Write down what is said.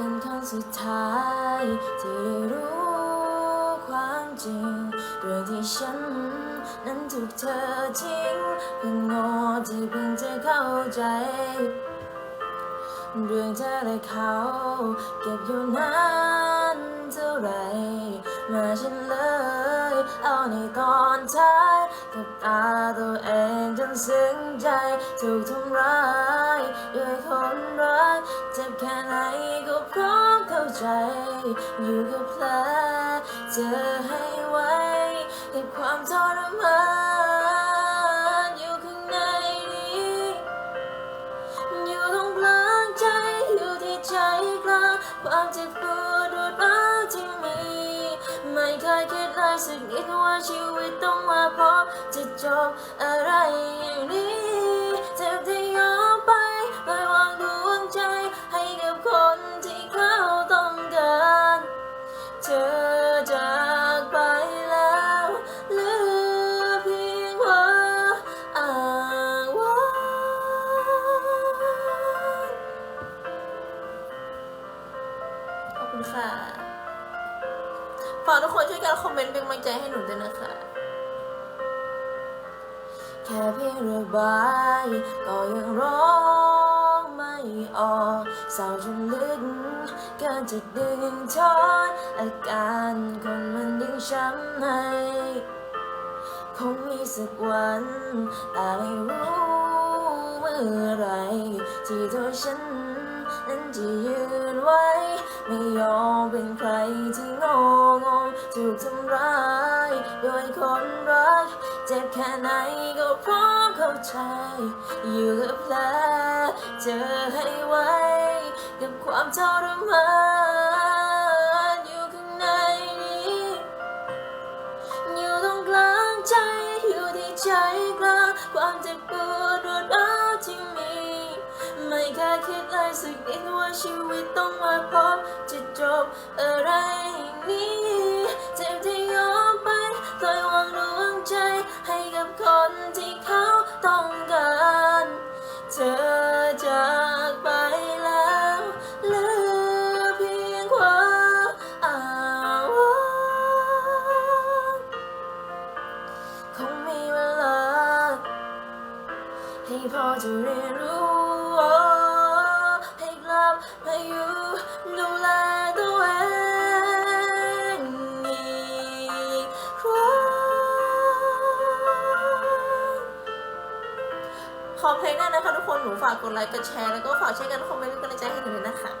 เป็นครั้งสุดท้าย ที่ได้รู้ความจริงเรื่องที่ฉัน นั้นถูกเธอทิ้งเพิ่งโง่ที่เพิ่งจะเข้าใจ เรื่องเธอและเขา เก็บอยู่นานเท่าไรมาฉันเลยเอาในตอนท้ายกับตาตัวเองจนซึ้งใจถูกทำร้าย จ็บแค่ไหนก็พร้อมเข้าใจ อยู่กับแผลเจอให้ไว้กับความทรมานอยู่ข้างในนี้อยู่ตรงกลางใจอยู่ที่ใจกลางความเจ็บปวดรวดร้าวที่มี ไม่เคยคิดเลยสักนิดว่าชีวิตต้องมาพบจะจบอะไรอย่างนี้ คุณค่ะฝากทุกคนช่วยกันคอมเมนต์เป็นกำลังใจให้หนูด้วยนะคะ แค่เพียงระบายก็ยังร้องไม่ออกเศร้าจนลึกเกินจะดึงทอนอาการคนมันยิ่งช้ำให้คงมีสักวันแต่ไม่รู้เมื่อไรที่ตัวฉันนั้นจะยืนไว้ ไม่ยอมเป็นใครที่งงงถูกทำร้ายโดยคนรัก เจ็บแค่ไหนก็พร้อมเข้าใจ อยู่กับแผลเจอให้ไว้ กับความทรมาน สักนิดว่าชีวิตต้องมาพบจะจบอะไรอย่างนี้เจ็บที่ยอมไปโดยวางดวงใจให้กับคนที่เขาต้องการ เธอจากไปแล้วเหลือเพียงความอ้าว้างคงมีเวลาให้พอจะเรียนรู้ ขอเพลงหน้านะคะทุกคน หนูฝากกดไลค์ กดแชร์ แล้วก็ฝากช่วยกันคอมเมนต์เป็นกำลังใจให้หนูด้วยนะคะ